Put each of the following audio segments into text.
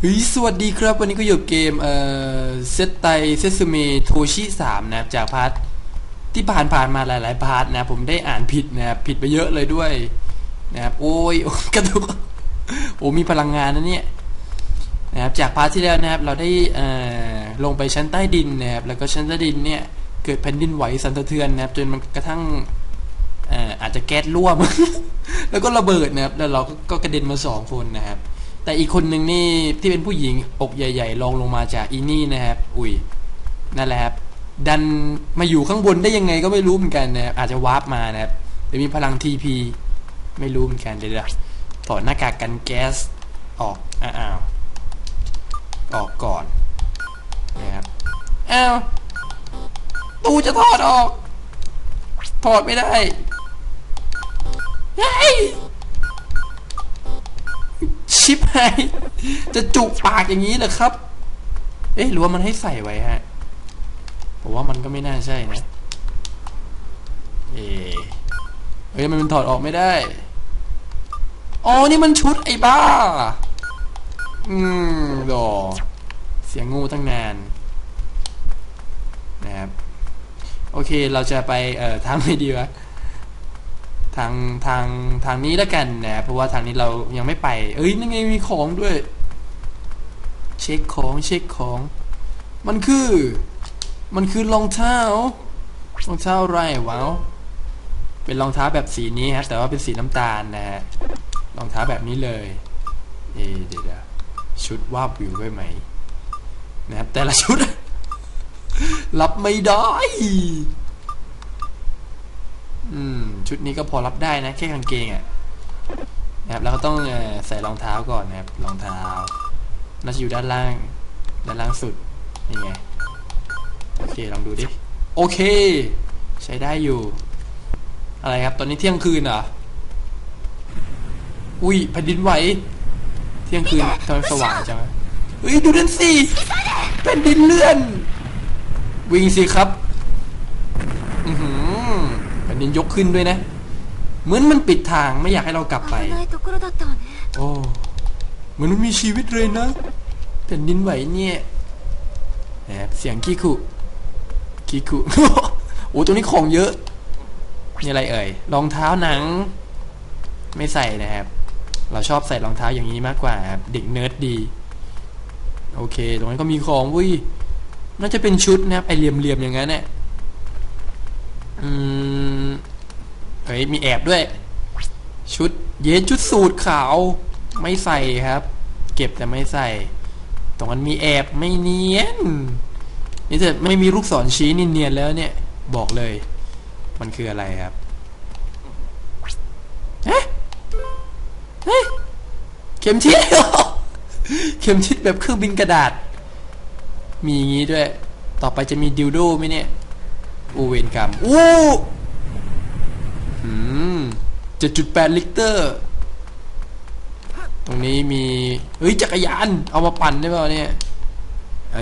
เฮ้ยสวัสดีครับ วันนี้ก็อยู่กับเกม เอ่อ เซตไตเซซูเมโทชิสามนะครับ จากพาร์ทที่ผ่านผ่านมาหลาย ๆ พาร์ทนะ ผมได้อ่านผิดนะครับผิดไปเยอะเลยด้วย นะครับ โอ้ยกระตุกโอ้มีพลังงานนะเนี่ยนะครับจากพาร์ทที่แล้วนะครับ เราได้เอ่อลงไปชั้นใต้ดินนะครับ แล้วก็ชั้นใต้ดินเนี่ย เกิดแผ่นดินไหวสั่นสะเทือนนะครับ จนมันกระทั่ง อาจจะแก๊สรั่วม แล้วก็ระเบิดนะครับ แล้วเราก็กระเด็นมาสองคนนะครับ แต่อีกคนหนึ่งนี่ที่เป็นผู้หญิงอกใหญ่ๆลองลงมาจากอีนี่นะครับ อุ้ยนั่นแหละครับ ดันมาอยู่ข้างบนได้ยังไงก็ไม่รู้เหมือนกันนะครับ อาจจะวาร์ปมานะครับหรือมีพลังทีพีไม่รู้เหมือนกันเดี๋ยวถอดหน้ากากกันแก๊สออกอ้าวออกก่อนนะครับอ้าวตูจะถอดออกถอดไม่ได้ เฮ้ยชิปไงจะจุกปากอย่างนี้เหรอครับ เอ๊ะหรือว่ามันให้ใส่ไว้ฮะผมว่ามันก็ไม่น่าใช่นะเอะเฮ้ยมันถอดออกไม่ได้ อ๋อ นี่มันชุดไอ้บ้า อืมดอเสียงงูตั้งนาน นะครับ โอเค เราจะไป เอ่อทางไม่ดีวะ ทางทางทางนี้แล้วกันนะเพราะว่าทางนี้เรายังไม่ไป เอ้ยนั่นไงมีของด้วย เช็คของเช็คของ มันคือ มันคือรองเท้ารองเท้าไรวะเป็นรองเท้าแบบสีนี้ฮะแต่ว่าเป็นสีน้ำตาลนะฮะรองเท้าแบบนี้เลย เอเดี๋ยวชุดวาบวิวด้วยไหมนะครับแต่ละชุด รับไม่ได้ อืม ชุดนี้ก็พอรับได้นะ แค่กางเกงอะ่ะนะครับแล้วก็ต้องอใส่รองเท้าก่อนนะครับรองเท้าน่าจะอยู่ด้านล่าง ด้านล่างสุดนี่ไงโอเคลองดูดิโอเค ใช้ได้อยู่ อะไรครับ ตอนนี้เที่ยงคืนเหรออุ้ยแผ่นดินไหว เที่ยงคืนทำไมสว่างจังวะเฮ้ยดูนั่นสิแผ่นดินเลื่อน วิ่งสิครับันยกขึ้นด้วยนะ เหมือนมันปิดทางไม่อยากให้เรากลับไป โอ้เหมือนมันมีชีวิตเลยนะแผ่นดินไหวเนี่ยนะครับเสียงคีคุคีคุโอ้ตรงนี้ของเยอะนี่อะไรเอ่ยรองเท้าหนัง ไม่ใส่นะครับ เราชอบใส่รองเท้าอย่างนี้มากกว่าครับเด็กเนิร์ดดี โอเค ตรงนั้นก็มีของวุ้ยน่าจะเป็นชุดนะครับไอเหลี่ยมๆอย่างนั้นเนี่ยอืม ฮ้ยมีแอบด้วย ชุดเย็นชุดสูทขาวไม่ใส่ครับ เก็บแต่ไม่ใส่ ตรงนั้นมีแอบไม่เนียนนี่จะไม่มีลูกศรชี้นี่เนียนแล้วเนี่ย บอกเลย มันคืออะไรครับเอ๊ะเอ๊ะเข็มทิศเข็มทิศแบบเครื่องบินกระดาษ มีอย่างนี้ด้วย ต่อไปจะมีดิวโดไหมเนี่ยอูเวนกรรมอู้ เจ็ดจุดแปดลิตร ตรงนี้มี เฮ้ย จักรยาน เอามาปั่นได้เปล่าเนี่ย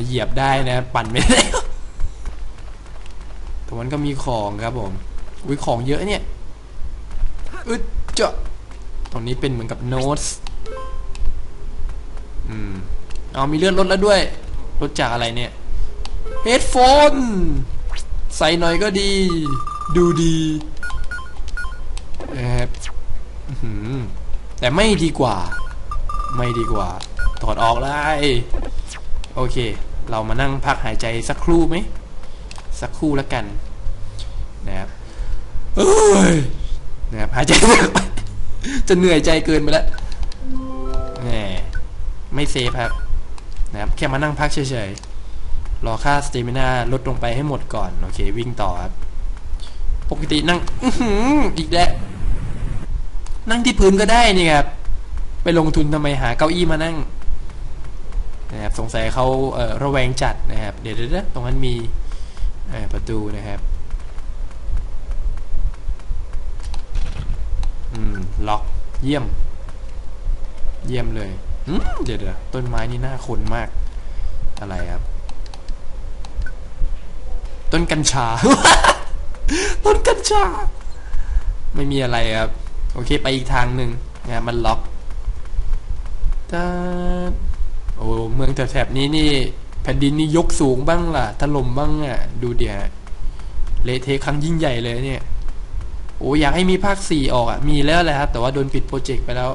เหยียบได้นะ ปั่นไม่ได้ตรงนั้นก็มีของครับผม อุ้ยของเยอะเนี่ยอึดเจาะตรงนี้เป็นเหมือนกับโน้ตอืม เอามีเลื่อนรถแล้วด้วย รถจากอะไรเนี่ยเฮดโฟนใส่หน่อยก็ดี ดูดี แต่ไม่ดีกว่า ไม่ดีกว่า ถอดออกได้โอเค เรามานั่งพักหายใจสักครู่ไหม สักครู่แล้วกัน นะครับเอ้ยนะครับหายใจจะเหนื่อยใจเกินไปแล้วแหมไม่เซฟครับ นะครับ แค่มานั่งพักเฉยๆ รอค่าสเตมินาลดลงไปให้หมดก่อน โอเค วิ่งต่อครับ ปกตินั่งอื้อีกแล้วนั่งที่พื้นก็ได้นี่ครับ ไปลงทุนทำไมหาเก้าอี้มานั่งนะครับสงสัยเขาเอ่อระแวงจัดนะครับ เดี๋ยวเดี๋ยวตรงนั้นมีประตูนะครับอืมล็อกเยี่ยม เยี่ยมเลยเดี๋ยวเดี๋ยวต้นไม้นี่น่าขนมาก อะไรครับ ต้นกัญชา ต้นกัญชา ไม่มีอะไรครับ โอเคไปอีกทางหนึ่งนะมันล็อกตาโอ้เมืองแถบนี้นี่ แผ่นดินนี่ยกสูงบ้างล่ะถล่มบ้างอะ ดูเดี๋ยวเละเทะครั้งยิ่งใหญ่เลยเนี่ย โอ้อยากให้มีภาคสี่ออกอะ มีแล้วแหละครับ แต่ว่าโดนปิดโปรเจกต์ไปแล้ว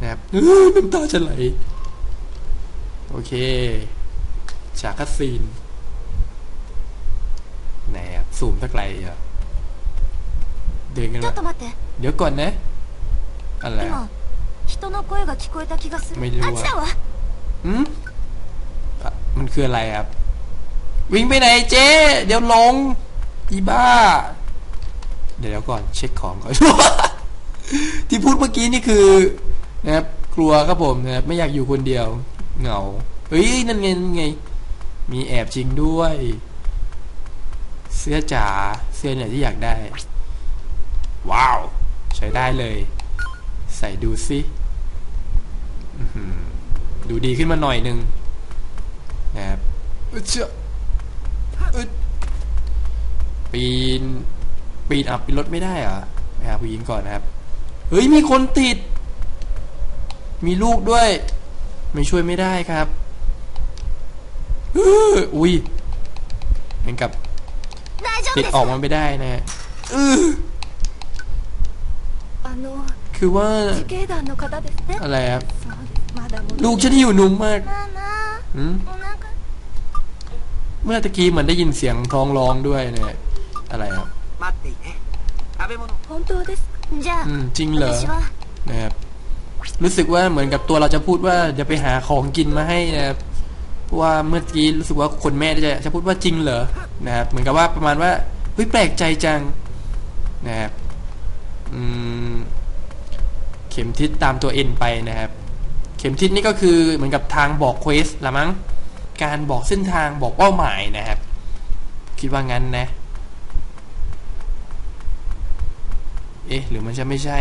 นะครับอื้อน้ำตาจะไหล โอเค ฉากคัดซีนไหน ซูมสักไรอะเดินกันเดี๋ยวก่อนนะอะไรอะไม่รู้อะอืมมันคืออะไรครับ วิ่งไปไหนเจ๊เดี๋ยวลงอีบ้า เดี๋ยวก่อนเช็คของก่อนที่พูดเมื่อกี้นี่คือนะครับกลัวครับผมนะครับไม่อยากอยู่คนเดียว เหงาเฮ้ยนั่นไงนั่นไง มีแอบจริงด้วย เสื้อจ๋าเสื้อเนี่ยที่อยากได้ ว้าว ใช้ได้เลย ใส่ดูสิดูดีขึ้นมาหน่อยนึงนะครับอึ๊ดเชื่ออึ๊ดปีน ปีนอับปีนรถไม่ได้เหรอไปหาผู้หญิงก่อนนะครับ เฮ้ย มีคนติด มีลูกด้วย ไม่ช่วยไม่ได้ครับอุ้ยเหมือนกับ ปิดออกมาไม่ได้นะคือว่าอะไรครับลูกฉันอยู่นุ่มมากเมื่อตะกี้มันได้ยินเสียงท้องร้องด้วยเนี่ยอะไรครับจริงเหรอนะครับรู้สึกว่าเหมือนกับตัวเราจะพูดว่าจะไปหาของกินมาให้นะครับ ว่าเมื่อกี้รู้สึกว่าคนแม่จะจะพูดว่าจริงเหรอนะครับเหมือนกับว่าประมาณว่าเฮ้ยแปลกใจจังนะครับอืมเข็มทิศตามตัวเอ็นไปนะครับ เข็มทิศนี่ก็คือเหมือนกับทางบอกเควสละมั้งการบอกเส้นทางบอกเป้าหมายนะครับ คิดว่างั้นนะ เอ๊ะ หรือมันจะไม่ใช่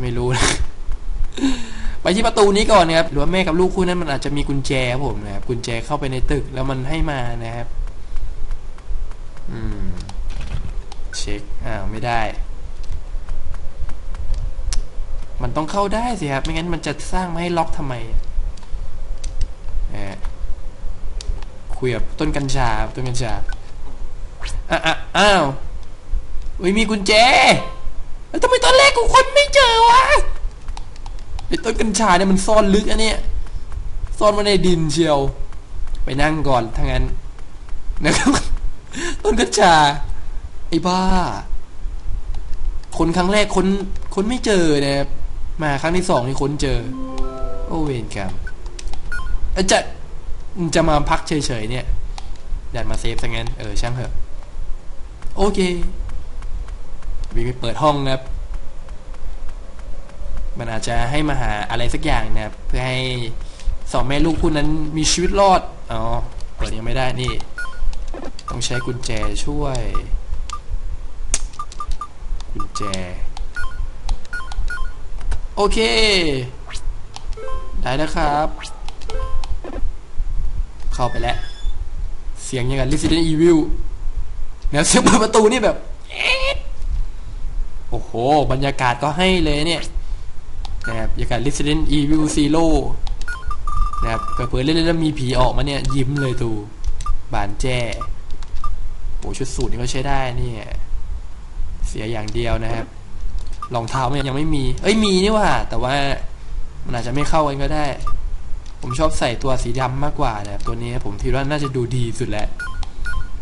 ไม่รู้นะ ไปที่ประตูนี้ก่อนนะครับหรือว่าแม่กับลูกคู่นั้นมันอาจจะมีกุญแจครับผมนะครับกุญแจเข้าไปในตึกแล้วมันให้มานะครับ อืมเช็คอ้าวไม่ได้ มันต้องเข้าได้สิครับไม่งั้นมันจะสร้างมาให้ล็อกทำไมอะคุยกับต้นกัญชาต้นกัญชาอะอะอ้าวอุ้ยมีกุญแจแล้วทำไมตอนแรกกูคนไม่เจอวะ ไอ้ต้นกัญชาเนี่ยมันซ่อนลึกอะเนี่ยซ่อนมาในดินเชียว ไปนั่งก่อนถ้างั้นนะครับต้นกัญชา ไอ้บ้า คนครั้งแรกคนคนไม่เจอนะครับมาครั้งที่สองนี่คนเจอ โอเวนกรรมเอ้จะจะมาพักเฉยๆเนี่ยดันมาเซฟซะงั้น เออช่างเถอะ โอเค วิ่งไปเปิดห้องนะครับ มันอาจจะให้มาหาอะไรสักอย่างนะครับเพื่อให้สองแม่ลูกคู่นั้นมีชีวิตรอดอ๋อเปิดยังไม่ได้นี่ ต้องใช้กุญแจช่วย กุญแจ โอเค ได้แล้วครับ เข้าไปแล้ว เสียงยังกับ Resident Evil แนวเสียงเปิดประตูนี่แบบ โอ้โห บรรยากาศก็ให้เลยเนี่ย นะครับบรรยากาศ Resident Evil Zero นะครับเปิดๆเล่นแล้วมีผีออกมาเนี่ย ยิ้มเลยตูบานแจ้โอ้ชุดสูทนี่ก็ใช้ได้เนี่ยเสียอย่างเดียวนะครับรองเท้ามันยังไม่มี เอ้ยมีนี่ว่า แต่ว่ามันอาจจะไม่เข้ากันก็ได้ ผมชอบใส่ตัวสีดำมากกว่านะครับตัวนี้ผมคิดว่าน่าจะดูดีสุดแล้ว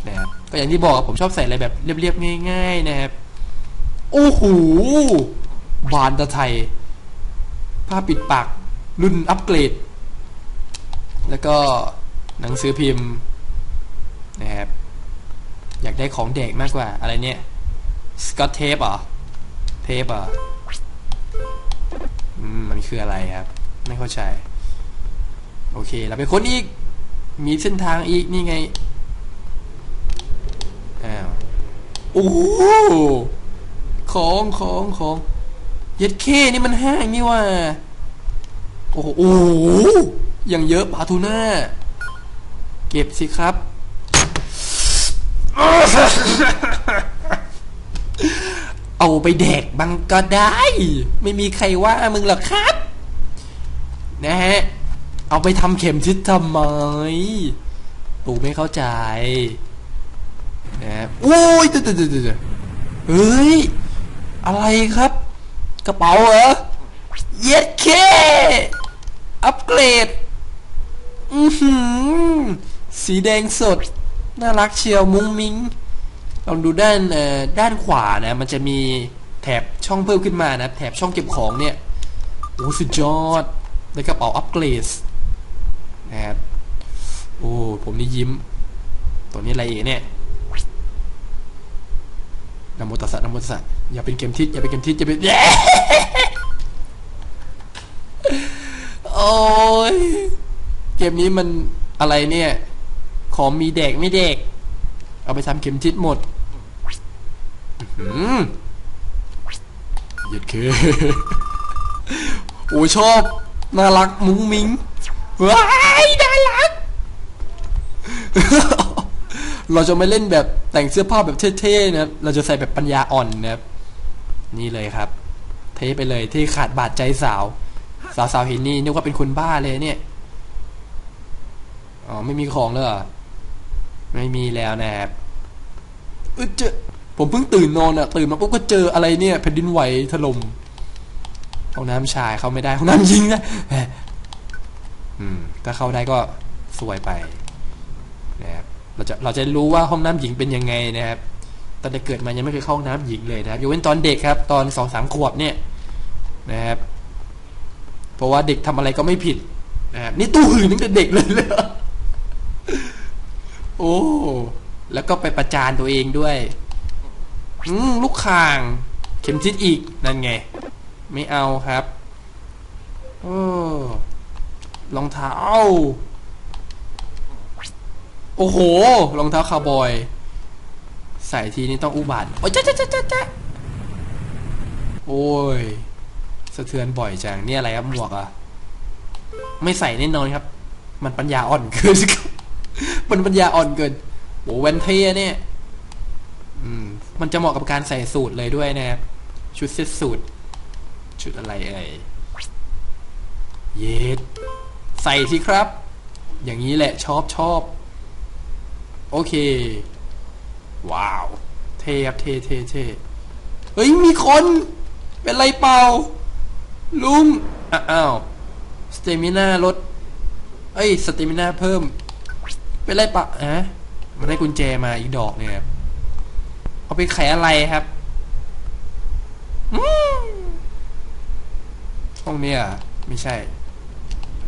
นะครับก็อย่างที่บอกผมชอบใส่อะไรแบบเรียบๆง่าย ๆ นะครับโอ้โหบานตะไทย ผ้าปิดปากรุ่นอัปเกรด แล้วก็หนังสือพิมพ์นะครับอยากได้ของเด็กมากกว่า อะไรเนี่ยสกอตเทปเหรอเทปเหรอมันคืออะไรครับ ไม่เข้าใจ โอเคเราไปค้นอีก มีเส้นทางอีกนี่ไงอ้าวโอ้ของของของ เย็ดเคนี่มันห้างนี่ว่า โอ้โหอย่างเยอะปลาทูน่า เก็บสิครับ เอาไปแดกบังก็ได้ ไม่มีใครว่ามึงหรอกครับ นะฮะ เอาไปทำเข็มทิศทำไมปู่ไม่เข้าใจ นะโอ้ยเดี๋ยวเดี๋ยวเดี๋ยวเดี๋ยวเฮ้ย อะไรครับ กระเป๋าเหรอ เย็ดเค อัปเกรด อือหือ สีแดงสด น่ารักเชียวมุ้งมิงลองดูด้านเอ่อด้านขวานะ มันจะมีแถบช่องเพิ่มขึ้นมานะ แถบช่องเก็บของเนี่ย โอ้สุดยอดได้กระเป๋าอัปเกรดนะครับ โอ้ ผมนี่ยิ้ม ตัวนี้อะไรเอ๋เนี่ยนะโมตัสสะนะโมตัสสะ อย่าเป็นเกมทิศอย่าเป็นเกมทิศอย่าเป็นแย่โอ้ยเกมนี้มันอะไรเนี่ย ของมีเด็กไม่เด็ก เอาไปทำเข็มทิศหมดอื้อหือเหยียดเคโอ้ชอบ น่ารักมุ้งมิ้งว้ายน่ารัก เราจะไม่เล่นแบบแต่งเสื้อผ้าแบบเท่ๆนะเราจะใส่แบบปัญญาอ่อนนะครับ นี่เลยครับ เทไปเลยเท่ขาดบาดใจสาว สาวๆเห็นนี่นึกว่าเป็นคนบ้าเลยเนี่ยอ๋อไม่มีของเลยไม่มีแล้วนะครับเออเจอผมเพิ่งตื่นนอนอะตื่นมาปุ๊บก็เจออะไรเนี่ยแผ่นดินไหวถล่มห้องน้ำชายเข้าไม่ได้ห้องน้ำยิงนะแหมอืมถ้าเข้าได้ก็สวยไปนะครับเราจะเราจะรู้ว่าห้องน้ำหญิงเป็นยังไงนะครับ ตอนเด็กเกิดมายังไม่เคยเข้าห้องน้ำหญิงเลยนะครับยกเว้นตอนเด็กครับ ตอนสองสามขวบเนี่ยนะครับ เพราะว่าเด็กทำอะไรก็ไม่ผิดนะครับนี่ตู้หื่นตั้งแต่เด็กเลยเลยโอ้แล้วก็ไปประจานตัวเองด้วย อืมลูกข่าง เข็มทิศอีกนั่นไง ไม่เอาครับโอ้รองเท้า โอ้โหรองเท้าคาวบอย ใส่ทีนี้ต้องอุบัติโอ้ยจ๊ะจ๊ะจ๊ะจ๊ะจ๊ะโอ้ยสะเทือนบ่อยจังนี่อะไรครับหมวกอะไม่ใส่แน่นอนครับ มันปัญญาอ่อนเกินมันปัญญาอ่อนเกินโอ้แวนเทียเนี่ยอืมมันจะเหมาะกับการใส่สูตรเลยด้วยนะครับชุดเซ็ตสูตร ชุดอะไรเอ่ยเย็ดใส่สิครับ อย่างนี้แหละชอบชอบ โอเค ว้าว เท่ครับเท่เท่เท่เฮ้ย มีคน เป็นไรเปล่า ลุงอะอ้าวสเตมิน่าลดเอ้ยสเตมิน่าเพิ่ม เป็นไรปะฮะมันได้กุญแจมาอีกดอกเนี่ยครับเอาไปไขอะไรครับอืมห้องเนี้ยไม่ใช่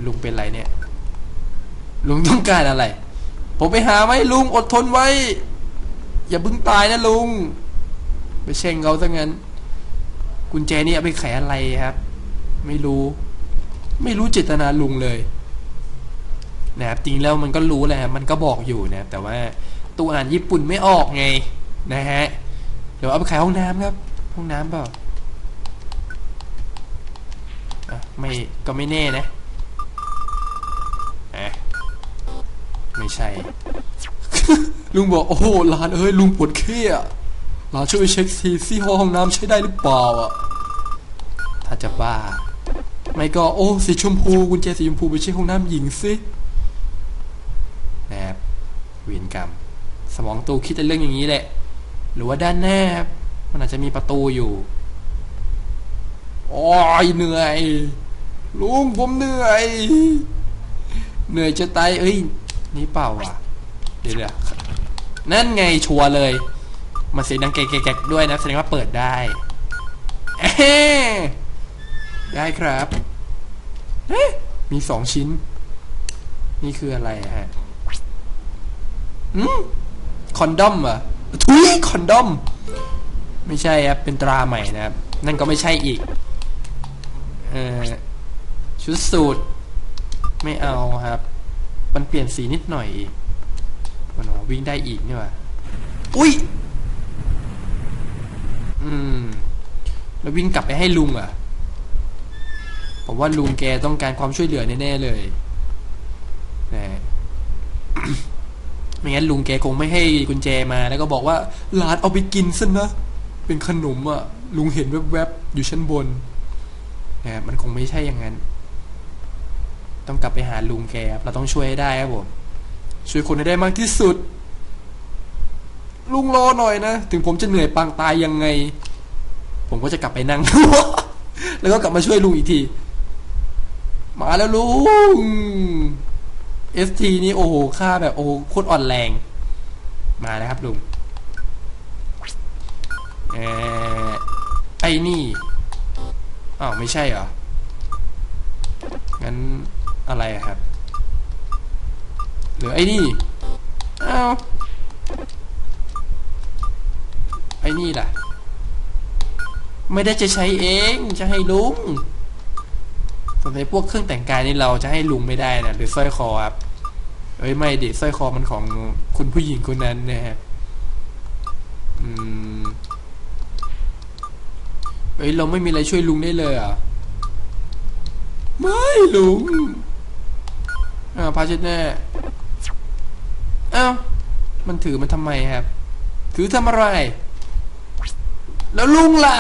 ลุงเป็นไรเนี่ย ลุงต้องการอะไร ผมไปหาไหมลุงอดทนไว้ อย่าเพิ่งตายนะลุง ไปเช่งเขาซะงั้น กุญแจนี่เอาไปไขอะไรครับ ไม่รู้ ไม่รู้เจตนาลุงเลยนะครับจริงแล้วมันก็รู้แหละมันก็บอกอยู่นะครับแต่ว่าตัวอ่านญี่ปุ่นไม่ออกไงนะฮะเดี๋ยวเอาไปขายห้องน้ำครับ ห้องน้ำเปล่าไม่ก็ไม่แน่นะอะไม่ใช่ ลุงบอกโอ้โหหลานเอ้ยลุงปวดเขี้อะหลานช่วยเช็คทีซี่ห้องน้ำใช้ได้หรือเปล่าอะ ถ้าจะบ้า ไม่ก็โอ้สีชมพูกุญแจสีชมพูไปเช็คห้องน้ำหญิงสินะครับเวียนกรรม สมองตูคิดแต่เรื่องอย่างนี้แหละ หรือว่าด้านหน้าครับมันอาจจะมีประตูอยู่โอ้ยเหนื่อย ลุงผมเหนื่อย เหนื่อยจะตายเอ้ย นี่เปล่าวะ เดี๋ยวนั่นไงชัวร์เลยมันเสียงดังแกกๆด้วยนะแสดงว่าเปิดได้ได้ครับเอ๊ะมีสองชิ้น นี่คืออะไรฮะอืมคอนดอมเหรอะทุยคอนดอม ไม่ใช่ครับเป็นตราใหม่นะครับ นั่นก็ไม่ใช่อีก เออชุดสูตร ไม่เอาครับ มันเปลี่ยนสีนิดหน่อยอีก มันอ๋อวิ่งได้อีกนี่หว่าอุ้ย อืม แล้ววิ่งกลับไปให้ลุงอะผมว่าลุงแกต้องการความช่วยเหลือแน่ๆเลยนะไม่งั้นลุงแกคงไม่ให้กุญแจมาแล้วก็บอกว่าหลานเอาไปกินซะนะ เป็นขนมอะ่ะ ลุงเห็นแวบๆอยู่ชั้นบนนะมันคงไม่ใช่อย่างนั้น ต้องกลับไปหาลุงแกครับเราต้องช่วยให้ได้ครับผม ช่วยคนให้ได้มากที่สุด ลุงรอหน่อยนะ ถึงผมจะเหนื่อยปางตายยังไง ผมก็จะกลับไปนั่ง แล้วก็กลับมาช่วยลุงอีกที มาแล้วลุง ST นี่โอ้โหค่าแบบโอ้โหคตรอ่อนแรง มาแล้วครับลุงเออไอ้นี่อ้าวไม่ใช่เหรองั้นอะไรครับ หรือไอ้นี่อ้าวไอ้นี่ล่ะ ไม่ได้จะใช้เองจะให้ลุงสงสัยพวกเครื่องแต่งกายนี่เราจะให้ลุงไม่ได้นะหรือสร้อยคอครับเอ้ยไม่ดิสร้อยคอมันของคุณผู้หญิงคนนั้นนะฮะอืมเอ้ยเราไม่มีอะไรช่วยลุงได้เลยอะไม่ลุงอ่าพาเช็ดแน่ อ้าวมันถือมันทำไมครับ ถือทำอะไร แล้วลุงล่ะ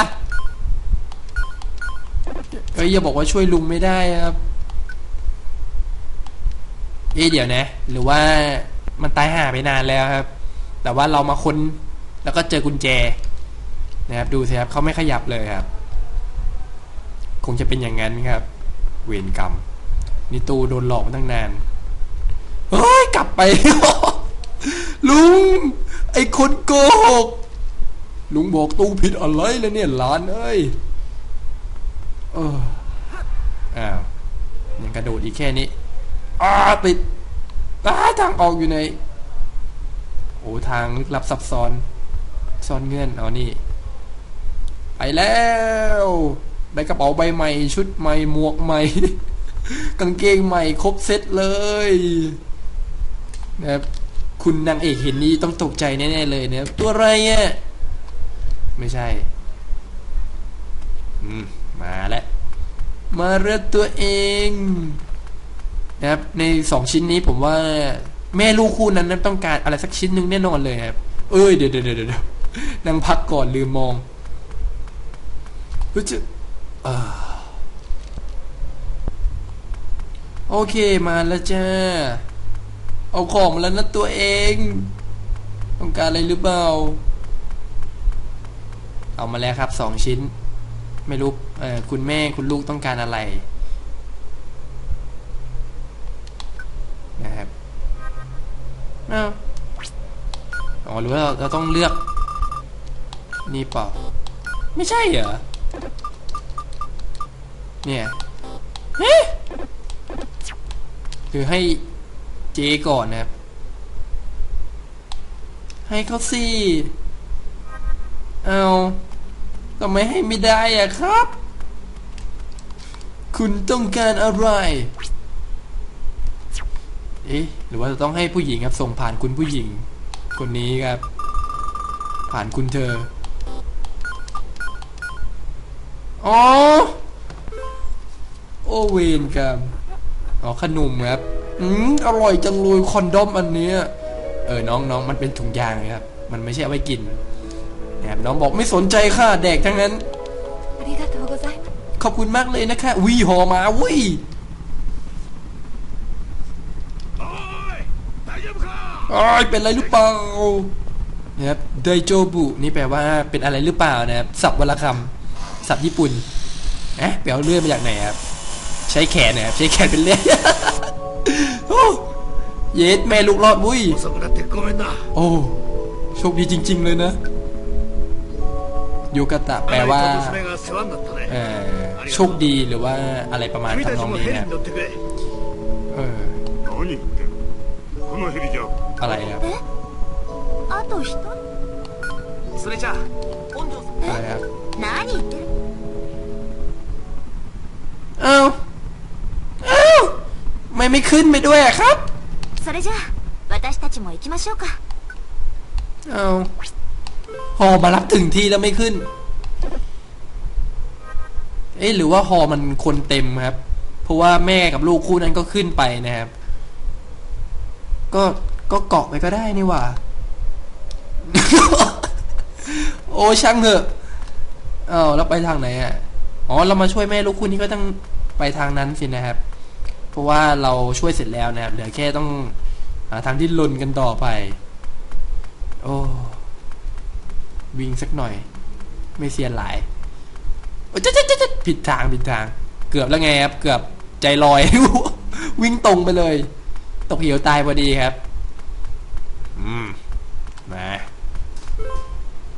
เอ้ยอย่าบอกว่าช่วยลุงไม่ได้ครับ เอ๊เดี๋ยวนะ หรือว่ามันตายห่าไปนานแล้วครับ แต่ว่าเรามาค้นแล้วก็เจอกุญแจ นะครับ ดูสิครับเขาไม่ขยับเลยครับ คงจะเป็นอย่างนั้นครับ เวรกรรมนี่ตูโดนหลอกมาตั้งนาน เฮ้ย กลับไป ลุง ไอ้คนโกหก ลุงบอกตู้ผิดอะไรแล้วเนี่ยหลานเอ้ยเอออ้าวยังกระโดดอีกแค่นี้อ้าติดอ้าทางออกอยู่ใน โอ้ทางลึกลับซับซ้อน ซ่อนเงื่อนเอานี่ ไปแล้วได้กระเป๋าใบใหม่ ชุดใหม่หมวกใหม่ กางเกงใหม่ครบเซ็ตเลยนะครับ คุณนางเอกเห็นนี้ต้องตกใจแน่ๆเลยเนะครับตัวอะไรอะไม่ใช่ อืม มาแล้ว มาเลือตัวเองนะครับในสองชิ้นนี้ผมว่า แม่ลูกคู่นั้นต้องการอะไรสักชิ้นหนึ่งแน่นอนเลยครับ เอ้ยเดี๋ยวเดี๋ยวเดี๋ยวนั่งพักก่อนลืมมองเฮ้จะอ่าโอเคมาแล้วจ้า เอาของมาแล้วนะตัวเอง ต้องการอะไรหรือเปล่า เอามาแล้วครับสองชิ้น ไม่รู้เออคุณแม่คุณลูกต้องการอะไรนะครับอ้าวอ๋อหรือว่าเราเราต้องเลือก นี่เปล่า ไม่ใช่เหรอ เนี่ยเอ๊ะคือให้ ก่อนนะครับ ให้เขาสิเอาทำไมให้ไม่ได้อะครับ คุณต้องการอะไร เอ๊ะ หรือว่าจะต้องให้ผู้หญิงครับ ส่งผ่านคุณผู้หญิง คนนี้ครับ ผ่านคุณเธอ อ๋อ โอเวนครับ อ๋อ ขนมครับ อืมอร่อยจังเลยคอนดอมอันเนี้ย เออ น้องน้องมันเป็นถุงยางครับ มันไม่ใช่เอาไว้กินนะครับน้องบอกไม่สนใจค่ะ แดกทั้งนั้น ありがとうございます ขอบคุณมากเลยนะคะวิหอมาวิ おい大丈夫か อ้ายเป็นอะไรหรือเปล่านะครับไดโจบุนี่แปลว่าเป็นอะไรหรือเปล่านะครับสับวลคำสับญี่ปุ่นเอ๊ะไปเอาเลื่อยมาจากไหนครับ ใช้แขนนะครับใช้แขนเป็นเลื่อย โอ้ เยสแม่ลูกรอดบุ้ยโอ้โชคดีจริง ๆ เลยนะโยกตะแปลว่าโชคดีหรือว่าอะไรประมาณทำนองนี้เนี่ะอะไรครับอะไรครับเอ้าเอ้าไม่ไม่ขึ้นไปด้วยครับ それじゃあ私たちも行きましょうか เอาฮอมารับถึงที่แล้วไม่ขึ้น เอ๊ะหรือว่าฮอมันคนเต็มครับ เพราะว่าแม่กับลูกคู่นั้นก็ขึ้นไปนะครับ ก็ก็เกาะไปก็ได้นี่หว่า โอ้ช่างเถอะ อ้าวแล้วไปทางไหนอ่ะ อ๋อ เรามาช่วยแม่ลูกคู่นี้ก็ต้องไปทางนั้นสินะครับ เพราะว่าเราช่วยเสร็จแล้วนะครับ เหลือแค่ต้องหาทางที่ลนกันต่อไป โอ้วิ่งสักหน่อย ไม่เสียหลายจ๊ะจ๊ะจ๊ะจ๊ผิดทางผิดทาง เกือบแล้วไงครับ เกือบใจลอย วิ่งตรงไปเลย ตกเหวตายพอดีครับ อืมมา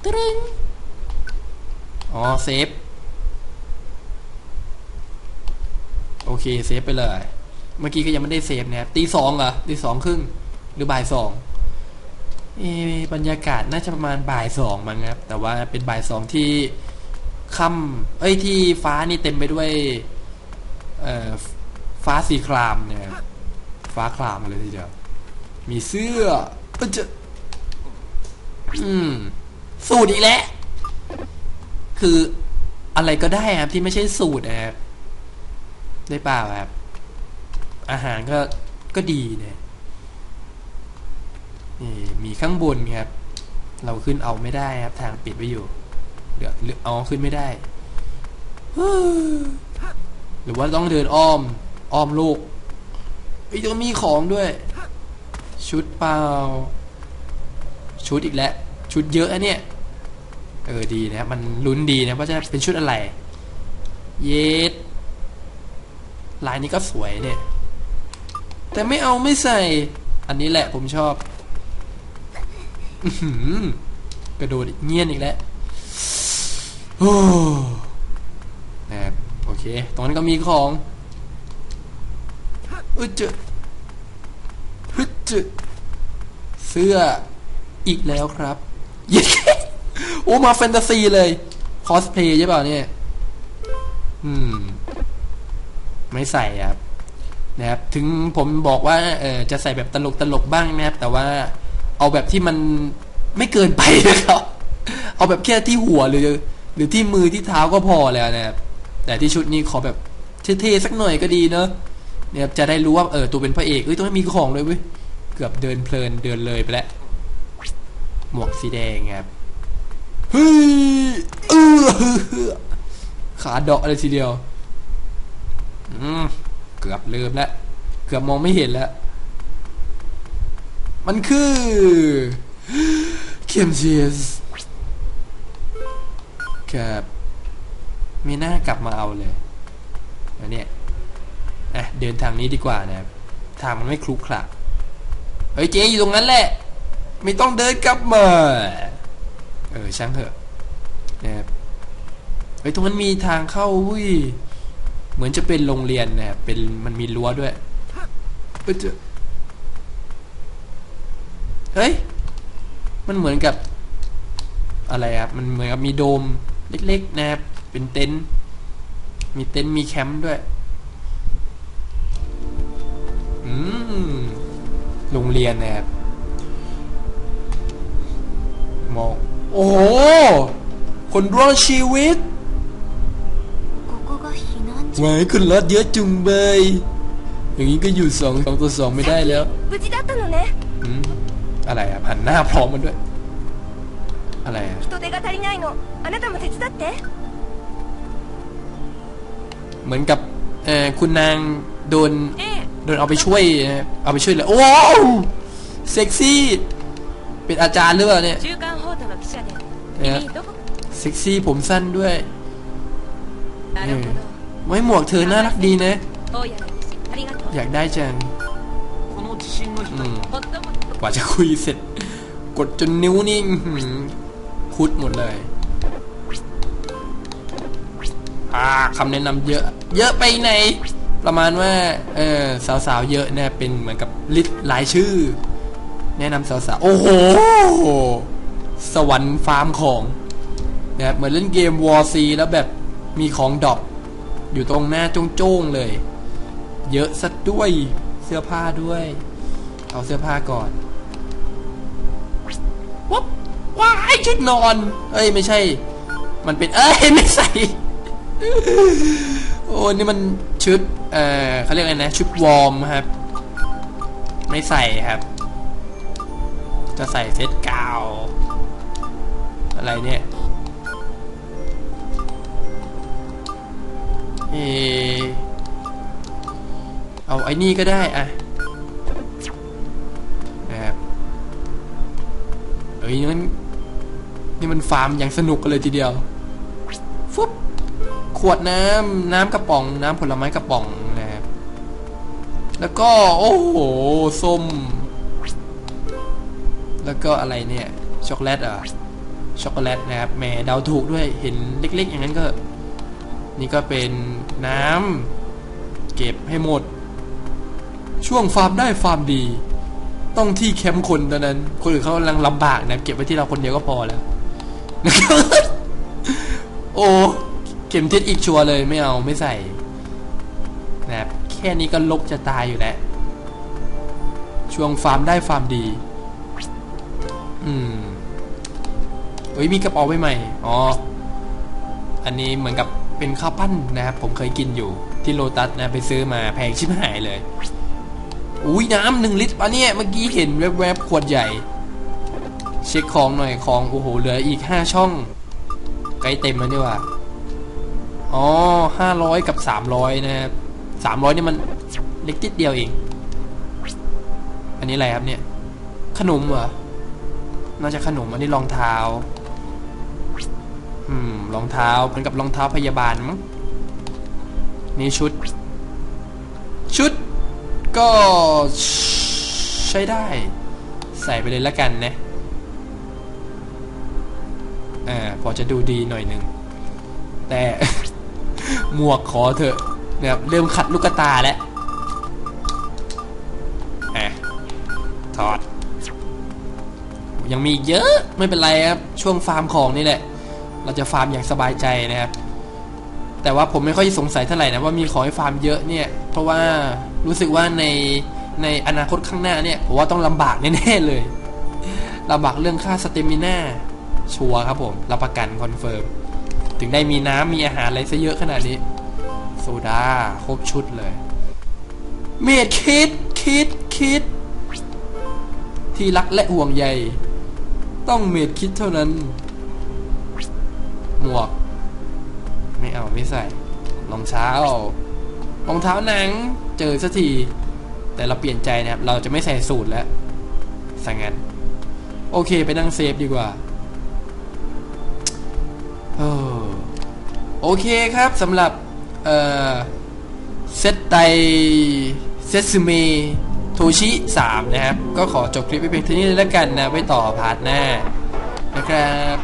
ตรึงอ๋อเซฟ โอเค เซฟไปเลย เมื่อกี้ก็ยังไม่ได้เซฟนะครับตีสองเหรอตีสองครึ่งหรือบ่ายสองเอบรรยากาศน่าจะประมาณบ่ายสองมั้งครับ แต่ว่าเป็นบ่ายสองที่ค่ำเอ้ยที่ฟ้านี่เต็มไปด้วยเอ่อฟ้าสีครามเนี่ยฟ้าครามเลยทีเดียวมีเสื้อเอ้ยจะอืม สูตรอีกแล้วคืออะไรก็ได้ครับที่ไม่ใช่สูตรนะครับได้เปล่าครับ อาหารก็ก็ดีเนี่ยมีข้างบนครับ เราขึ้นเอาไม่ได้ครับ ทางปิดไว้อยู่เหลือเหลือเอาขึ้นไม่ได้หรือว่าต้องเดินอ้อม อ้อมลูกไอ้ยต้องมีของด้วย ชุดเปล่า ชุดอีกแล้ว ชุดเยอะอะเนี่ย เออดีนะครับมันลุ้นดีนะว่าจะเป็นชุดอะไร เยสลายนี้ก็สวยเนี่ย แต่ไม่เอาไม่ใส่ อันนี้แหละผมชอบอกระโดดเงียนอีกแล้วโอ้นะครับโอเค ตรงนั้นก็มีของอึจฮึจเสื้ออีกแล้วครับย้โอ้มาแฟนตาซีเลย คอสเพลย์ใช่เปล่าเนี่ย อืม ไม่ใส่ครับ นะครับถึงผมบอกว่าเออจะใส่แบบตลกตลกๆบ้างนะครับ แต่ว่าเอาแบบที่มันไม่เกินไปนะครับ เอาแบบแค่ที่หัวหรือ หรือที่มือที่เท้าก็พอแล้วนะครับ แต่ที่ชุดนี้ขอแบบเท่ๆสักหน่อยก็ดีเนอะเนี่ยจะได้รู้ว่าเออตัวเป็นพระเอกเอ้ยตรงมีของเลยเว้ยเกือบเดินเพลินเดินเลยไปแล้วหมวกสีแดงครับเฮ้ยเออขาเดาะเลยทีเดียว อืม เกือบลืมแล้ว เกือบมองไม่เห็นแล้ว มันคือเข็มเชียสครับไม่น่ากลับมาเอาเลยแล้วเนี่ยอะเดินทางนี้ดีกว่านะครับทางมันไม่คลุกคลักเฮ้ยเจ๊อยู่ตรงนั้นแหละ ไม่ต้องเดินกลับมา เออช่างเถอะนะครับเฮ้ยตรงนั้นมีทางเข้าวุ้ย เหมือนจะเป็นโรงเรียนนะครับเป็นมันมีรั้วด้วยเฮ้ย มันเหมือนกับ อะไรครับ มันเหมือนกับมีโดมเล็กๆนะครับ เป็นเต็นท์ มีเต็นท์มีแคมป์ด้วย อืม โรงเรียนนะครับ มอง โอ้โห คนร่วชีวิต ไว้ขึ้นรถเยอะจุงเบยอย่างนี้ก็อยู่สองสองตัวสองไม่ได้แล้วอืมอะไรอะหันหน้าพร้อมมันด้วย อะไรอะเหมือนกับเออคุณนางโดนโดนเอาไปช่วยเอาไปช่วยเลยโอ้เซ็กซี่ เป็นอาจารย์หรือเปล่าเนี่ยเซ็กซี่ผมสั้นด้วย ไว้หมวกเธอน่ารักดีนะ อยากได้จังกว่าจะคุยเสร็จ กดจนนิ้วนิ่คุดหมดเลยคำแนะนำเยอะ เยอะไปไหน ประมาณว่า เออสาวๆเยอะเนี่ยเป็นเหมือนกับลิสหลายชื่อ แนะนำสาวๆ โอ้โห สวรรค์ฟาร์มของนะครัเหมือนเล่นเกมวอร์ซีแล้วแบบมีของดรอป อยู่ตรงหน้าโจ้งๆเลย เยอะซะด้วยเสื้อผ้าด้วย เอาเสื้อผ้าก่อนวับว้ายชุดนอน เอ้ยไม่ใช่ มันเป็นเอ้ยไม่ใส่โอ้นี่มันชุดเอ่อเขาเรียกอะไรนะ ชุดวอร์มครับ ไม่ใส่ครับ จะใส่เซตกาว อะไรเนี่ย เออเอาไอ้นี่ก็ได้อะนะครับเอ้ยนี่มันนี่มันฟาร์มอย่างสนุกกันเลยทีเดียวฟุ๊บขวดน้ำน้ำกระป๋องน้ำผลไม้กระป๋องนะครับแล้วก็โอ้โหส้ม แล้วก็อะไรเนี่ยช็อกโกแลตอะช็อกโกแลตนะครับแหมเดาถูกด้วยเห็นเล็กๆ อย่างนั้นก็ นี่ก็เป็นน้ำเก็บให้หมด ช่วงฟาร์มได้ฟาร์มดี ต้องที่แคมป์คนตอนนั้น คนอื่นเขากำลังลำบากนะเก็บไว้ที่เราคนเดียวก็พอแล้วโอ้เข็มทิศอีกชัวเลยไม่เอาไม่ใส่นะแค่นี้ก็ลบจะตายอยู่แล้วช่วงฟาร์มได้ฟาร์มดี อืมเฮ้ยมีกระเป๋าใบใหม่ อ๋อ อันนี้เหมือนกับ เป็นข้าวปั้นนะครับผมเคยกินอยู่ที่โลตัสนะไปซื้อมาแพงชิบหายเลยอุ้ยน้ำหนึ่งลิตรปะเนี่ยเมื่อกี้เห็นแวบๆขวดใหญ่ เช็คของหน่อยของโอ้โหเหลืออีกห้าช่องใกล้เต็มแล้วนี่ว่าอ๋อห้าร้อยกับสามร้อยนะครับสามร้อยนี่มันเล็กนิดเดียวเอง อันนี้อะไรครับเนี่ย ขนมเหรอน่าจะขนมอันนี้รองเท้า อืมรองเท้าเหมือนกับรองเท้าพยาบาลมั้งนี่ชุด ชุด ก็ใช้ได้ ใส่ไปเลยละกันนะอ่าพอจะดูดีหน่อยหนึ่ง แต่ หมวกขอเถอะนะครับเริ่มขัดลูกตาแล้วอะถอด ยังมีเยอะไม่เป็นไรครับ ช่วงฟาร์มของนี่แหละ เราจะฟาร์มอย่างสบายใจนะครับ แต่ว่าผมไม่ค่อยสงสัยเท่าไหร่นะว่ามีของให้ฟาร์มเยอะเนี่ย เพราะว่ารู้สึกว่าในในอนาคตข้างหน้าเนี่ยผมว่าต้องลำบากแน่ๆเลยลำบากเรื่องค่าสเตมิน่าชัวร์ครับผมรับประกันคอนเฟิร์มถึงได้มีน้ำมีอาหารอะไรซะเยอะขนาดนี้ โซดาครบชุดเลย เมดคิดคิดคิด ที่รักและห่วงใย ต้องเมดคิดเท่านั้น หมวก ไม่เอาไม่ใส่รองเท้ารองเท้าหนังเจอสักที แต่เราเปลี่ยนใจนะครับ เราจะไม่ใส่สูตรแล้วสังงั้น โอเคไปนั่งเซฟดีกว่าโอเคครับสำหรับเออเซตไตเซซึเมโทชิ3 นะครับ ก็ขอจบคลิปไปเพียงเท่านี้แล้วกันนะ ไว้ต่อพาร์ทหน้านะครับ